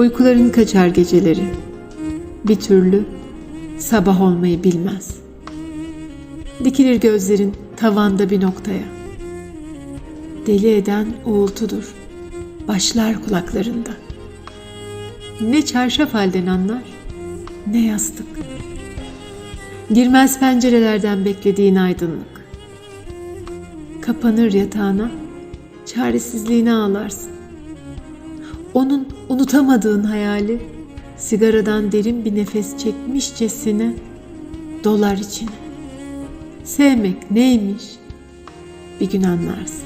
Uykuların kaçar geceleri. Bir türlü sabah olmayı bilmez. Dikilir gözlerin tavanda bir noktaya. Deli eden uğultudur. Başlar kulaklarında. Ne çarşaf halden anlar, ne yastık. Girmez pencerelerden beklediğin aydınlık. Kapanır yatağına, çaresizliğine ağlarsın. Onun unutamadığın hayali sigaradan derin bir nefes çekmişçesine dolar içine. Sevmek neymiş? Bir gün anlarsın.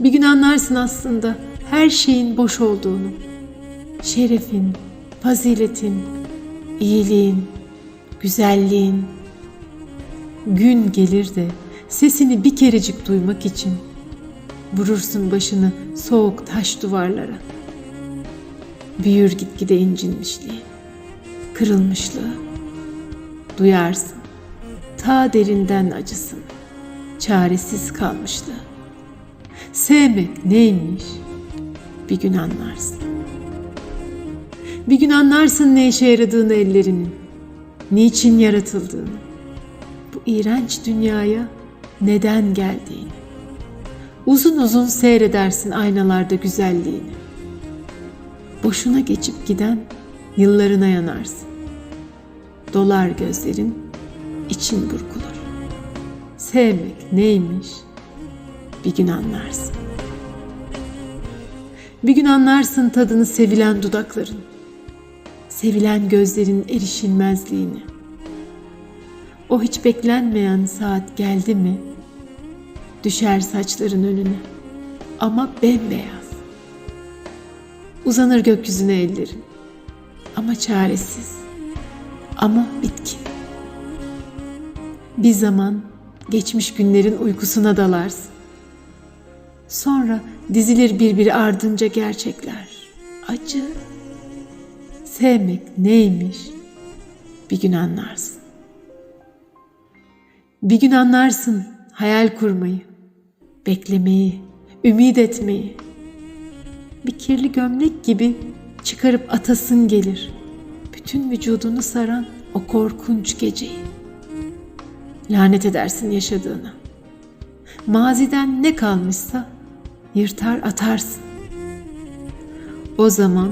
Bir gün anlarsın aslında her şeyin boş olduğunu. Şerefin, faziletin, iyiliğin, güzelliğin. Gün gelir de sesini bir kerecik duymak için vurursun başını soğuk taş duvarlara. Büyür gitgide incinmişliği, kırılmışlığı. Duyarsın, ta derinden acısın, çaresiz kalmışlığı. Sevmek neymiş? Bir gün anlarsın. Bir gün anlarsın ne işe yaradığını ellerinin, niçin yaratıldığını, bu iğrenç dünyaya neden geldiğini. Uzun uzun seyredersin aynalarda güzelliğini. Boşuna geçip giden yıllarına yanarsın. Dolar gözlerin, için burkulur. Sevmek neymiş? Bir gün anlarsın. Bir gün anlarsın tadını sevilen dudakların, sevilen gözlerin erişilmezliğini. O hiç beklenmeyen saat geldi mi, düşer saçların önüne ama bembeyaz. Uzanır gökyüzüne ellerin ama çaresiz, ama bitkin. Bir zaman geçmiş günlerin uykusuna dalarsın. Sonra dizilir birbiri ardınca gerçekler. Acı. Sevmek neymiş? Bir gün anlarsın. Bir gün anlarsın hayal kurmayı, beklemeyi, ümit etmeyi. Bir kirli gömlek gibi çıkarıp atasın gelir. Bütün vücudunu saran o korkunç geceyi. Lanet edersin yaşadığına. Maziden ne kalmışsa yırtar atarsın. O zaman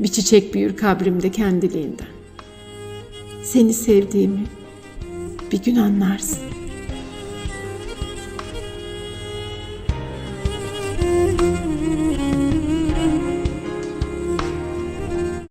bir çiçek büyür kabrimde kendiliğinden. Seni sevdiğimi bir gün anlarsın.